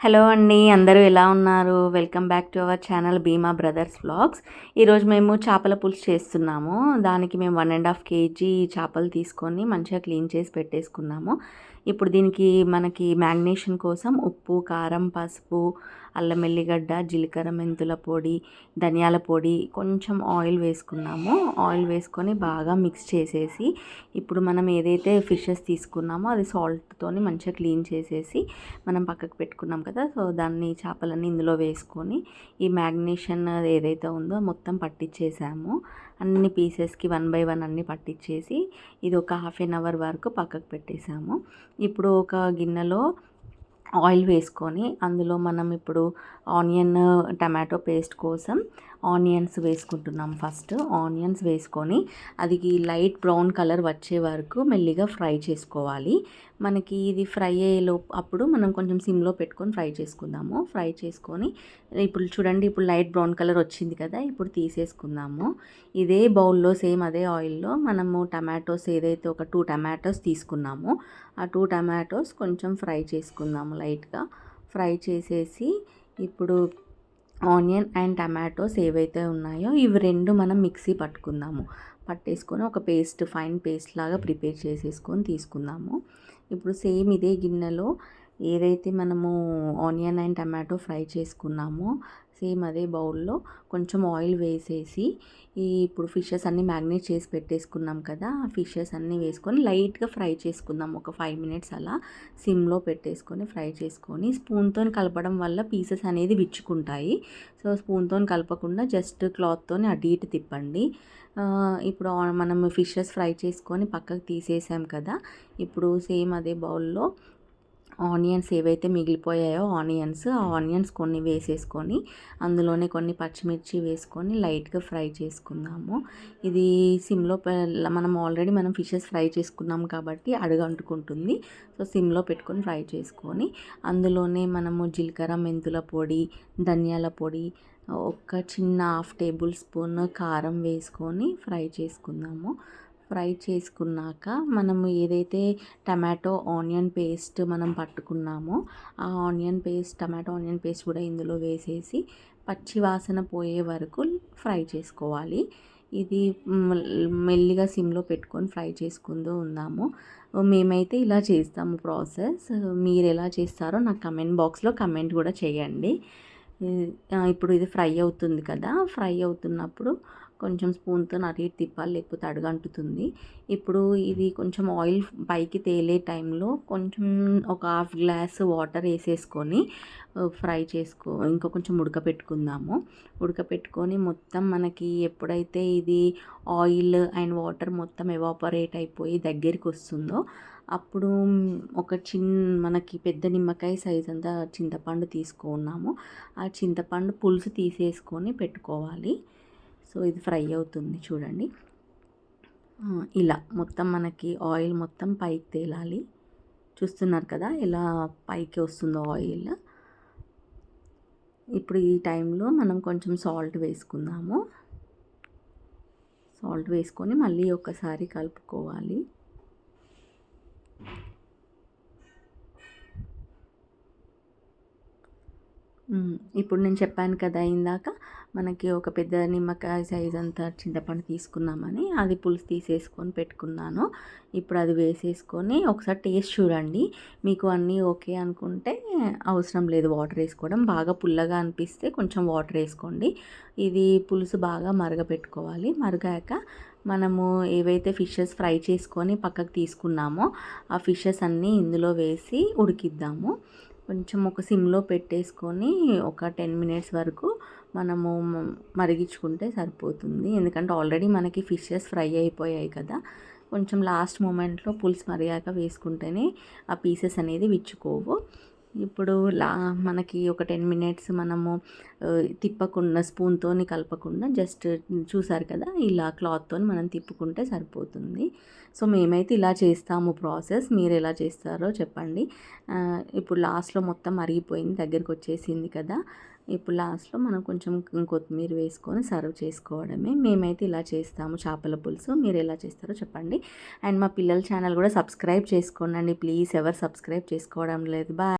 Hello అండి అందరూ ఎలా ఉన్నారు? Welcome back to our channel Bheema brothers vlogs. ఈరోజు మేము చేపల పులుసు చేస్తున్నాము. దానికి మేము వన్ అండ్ హాఫ్ కేజీ చేపలు తీసుకొని మంచిగా క్లీన్ చేసి పెట్టేసుకున్నాము. ఇప్పుడు దీనికి మనకి మ్యాగ్నేషన్ కోసం ఉప్పు కారం పసుపు అల్లం ఎల్లిగడ్డ జీలకర్ర మెంతుల పొడి ధనియాల పొడి కొంచెం ఆయిల్ వేసుకున్నాము. ఆయిల్ వేసుకొని బాగా మిక్స్ చేసేసి ఇప్పుడు మనం ఏదైతే ఫిషెస్ తీసుకున్నామో అది సాల్ట్తోని మంచిగా క్లీన్ చేసేసి మనం పక్కకు పెట్టుకున్నాం కదా సో దాన్ని చేపలన్నీ ఇందులో వేసుకొని ఈ మ్యాగ్నేషన్ ఏదైతే ఉందో మొత్తం పట్టించేసాము అన్ని పీసెస్కి వన్ బై వన్ అన్ని పట్టించేసి ఇది ఒక హాఫ్ ఎన్ అవర్ వరకు పక్కకు పెట్టేసాము. ఇప్పుడు ఒక గిన్నెలో ఆయిల్ వేసుకొని అందులో మనం ఇప్పుడు ఆనియన్ టమాటో పేస్ట్ కోసం ఆనియన్స్ వేసుకుంటున్నాం. ఫస్ట్ ఆనియన్స్ వేసుకొని అది లైట్ బ్రౌన్ కలర్ వచ్చే వరకు మెల్లిగా ఫ్రై చేసుకోవాలి. మనకి ఇది ఫ్రై అయ్యేలో అప్పుడు మనం కొంచెం సిమ్లో పెట్టుకొని ఫ్రై చేసుకుందాము. ఫ్రై చేసుకొని ఇప్పుడు చూడండి ఇప్పుడు లైట్ బ్రౌన్ కలర్ వచ్చింది కదా ఇప్పుడు తీసేసుకుందాము. ఇదే బౌల్లో సేమ్ అదే ఆయిల్లో మనము టమాటోస్ ఏదైతే ఒక టూ టమాటోస్ తీసుకున్నామో ఆ టూ టమాటోస్ కొంచెం ఫ్రై చేసుకుందాము. లైట్గా ఫ్రై చేసేసి ఇప్పుడు ఆనియన్ అండ్ టమాటోస్ ఏవైతే ఉన్నాయో ఇవి రెండు మనం మిక్సీ పట్టుకుందాము. పట్టేసుకొని ఒక పేస్ట్ ఫైన్ పేస్ట్ లాగా ప్రిపేర్ చేసేసుకొని తీసుకుందాము. ఇప్పుడు సేమ్ ఇదే గిన్నెలో ఏదైతే మనము ఆనియన్ అండ్ టమాటో ఫ్రై చేసుకున్నామో సేమ్ అదే బౌల్లో కొంచెం ఆయిల్ వేసేసి ఈ ఇప్పుడు ఫిషెస్ అన్నీ మ్యాగ్నేట్ చేసి పెట్టేసుకున్నాం కదా ఆ ఫిషెస్ అన్నీ వేసుకొని లైట్గా ఫ్రై చేసుకుందాం. ఒక ఫైవ్ మినిట్స్ అలా సిమ్లో పెట్టేసుకొని ఫ్రై చేసుకొని స్పూన్తో కలపడం వల్ల పీసెస్ అనేది విచ్చుకుంటాయి. సో స్పూన్తో కలపకుండా జస్ట్ క్లాత్తో అటు ఇటు తిప్పండి. ఇప్పుడు మనం ఫిషెస్ ఫ్రై చేసుకొని పక్కకు తీసేసాం కదా ఇప్పుడు సేమ్ అదే బౌల్లో ఆనియన్స్ ఏవైతే మిగిలిపోయాయో ఆనియన్స్ ఆ ఆనియన్స్ కొన్ని వేసేసుకొని అందులోనే కొన్ని పచ్చిమిర్చి వేసుకొని లైట్గా ఫ్రై చేసుకుందాము. ఇది సిమ్లో మనం ఆల్రెడీ మనం ఫిషెస్ ఫ్రై చేసుకున్నాం కాబట్టి అడుగంటుకుంటుంది సో సిమ్లో పెట్టుకొని ఫ్రై చేసుకొని అందులోనే మనము జీలకర్ర మెంతుల పొడి ధనియాల పొడి ఒక చిన్న హాఫ్ టేబుల్ స్పూన్ కారం వేసుకొని ఫ్రై చేసుకుందాము. ఫ్రై చేసుకున్నాక మనము ఏదైతే టమాటో ఆనియన్ పేస్ట్ మనం పట్టుకున్నామో ఆ onion paste tomato onion paste కూడా ఇందులో వేసేసి పచ్చి వాసన పోయే వరకు ఫ్రై చేసుకోవాలి. ఇది మెల్లిగా సిమ్లో పెట్టుకొని ఫ్రై చేసుకుంటూ ఉందాము. మేమైతే ఇలా చేస్తాము ప్రాసెస్. మీరు ఎలా చేస్తారో నాకు కమెంట్ బాక్స్లో కమెంట్ కూడా చేయండి. ఇప్పుడు ఇది ఫ్రై అవుతుంది కదా ఫ్రై అవుతున్నప్పుడు కొంచెం స్పూన్తో అటు ఇటు తిప్పాలి లేకపోతే అడుగంటుతుంది. ఇప్పుడు ఇది కొంచెం ఆయిల్ పైకి తేలే టైంలో కొంచెం ఒక హాఫ్ గ్లాస్ వాటర్ వేసేసుకొని ఫ్రై చేసుకో ఇంకా కొంచెం ఉడకపెట్టుకుందాము. ఉడకపెట్టుకొని మొత్తం మనకి ఎప్పుడైతే ఇది ఆయిల్ అండ్ వాటర్ మొత్తం ఎవాపరేట్ అయిపోయి దగ్గరికి వస్తుందో అప్పుడు ఒక చిన్న మనకి పెద్ద నిమ్మకాయ సైజ్ అంతా చింతపండు తీసుకున్నాము. ఆ చింతపండు పులుసు తీసేసుకొని పెట్టుకోవాలి. సో ఇది ఫ్రై అవుతుంది చూడండి. ఇలా మొత్తం మనకి ఆయిల్ మొత్తం పైకి తేలాలి. చూస్తున్నారు కదా ఎలా పైకి వస్తుందో ఆయిల్. ఇప్పుడు ఈ టైంలో మనం కొంచెం సాల్ట్ వేసుకుందాము. సాల్ట్ వేసుకొని మళ్ళీ ఒకసారి కలుపుకోవాలి. ఇప్పుడు నేను చెప్పాను కదా ఇందాక మనకి ఒక పెద్ద నిమ్మకాయ సైజ్ అంతా చింతపండు తీసుకున్నామని అది పులుసు తీసేసుకొని పెట్టుకున్నాను. ఇప్పుడు అది వేసేసుకొని ఒకసారి టేస్ట్ చూడండి. మీకు అన్నీ ఓకే అనుకుంటే అవసరం లేదు వాటర్ వేసుకోవడం. బాగా పుల్లగా అనిపిస్తే కొంచెం వాటర్ వేసుకోండి. ఇది పులుసు బాగా మరగపెట్టుకోవాలి. మరగాక మనము ఏవైతే ఫిషెస్ ఫ్రై చేసుకొని పక్కకు తీసుకున్నామో ఆ ఫిషెస్ అన్నీ ఇందులో వేసి ఉడికిద్దాము. కొంచెం ఒక సిమ్లో పెట్టేసుకొని ఒక టెన్ మినిట్స్ వరకు మనము మరిగించుకుంటే సరిపోతుంది. ఎందుకంటే ఆల్రెడీ మనకి ఫిషెస్ ఫ్రై అయిపోయాయి కదా. కొంచెం లాస్ట్ మూమెంట్లో పులుసు మరిగాక వేసుకుంటేనే ఆ పీసెస్ అనేది విచ్చుకోవు. ఇప్పుడు లా మనకి ఒక టెన్ మినిట్స్ మనము తిప్పకుండా స్పూన్తో కలపకుండా జస్ట్ చూసారు కదా ఇలా క్లాత్తో మనం తిప్పుకుంటే సరిపోతుంది. సో మేమైతే ఇలా చేస్తాము ప్రాసెస్. మీరు ఎలా చేస్తారో చెప్పండి. ఇప్పుడు లాస్ట్లో మొత్తం అరిగిపోయింది దగ్గరికి వచ్చేసింది కదా. ఇప్పుడు లాస్ట్లో మనం కొంచెం కొత్తిమీర వేసుకొని సర్వ్ చేసుకోవడమే. మేమైతే ఇలా చేస్తాము చేపల పులుసు. మీరు ఎలా చేస్తారో చెప్పండి. అండ్ మా పిల్లల ఛానల్ కూడా సబ్స్క్రైబ్ చేసుకోండి. ప్లీజ్ ఎవరు సబ్స్క్రైబ్ చేసుకోవడం లేదు. బాయ్.